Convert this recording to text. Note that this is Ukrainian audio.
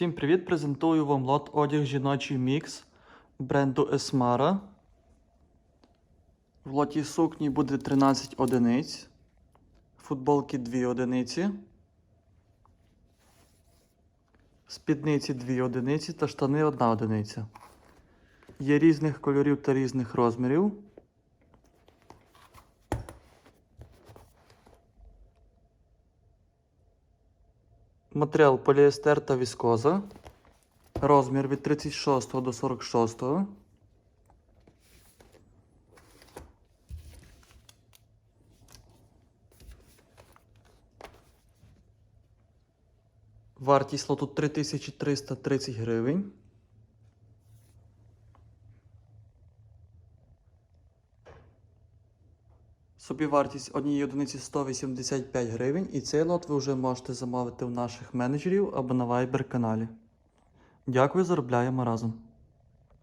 Всім привіт! Презентую вам лот одяг жіночий мікс бренду Esmara. В лоті сукні буде 13 одиниць, футболки 2 одиниці, спідниці 2 одиниці та штани 1 одиниця. Є різних кольорів та різних розмірів. Матеріал поліестер та віскоза. Розмір від 36 до 46. Вартість лоту 3330 гривень. Собівартість однієї одиниці 185 гривень, і цей лот ви вже можете замовити у наших менеджерів або на Viber каналі. Дякую, заробляємо разом.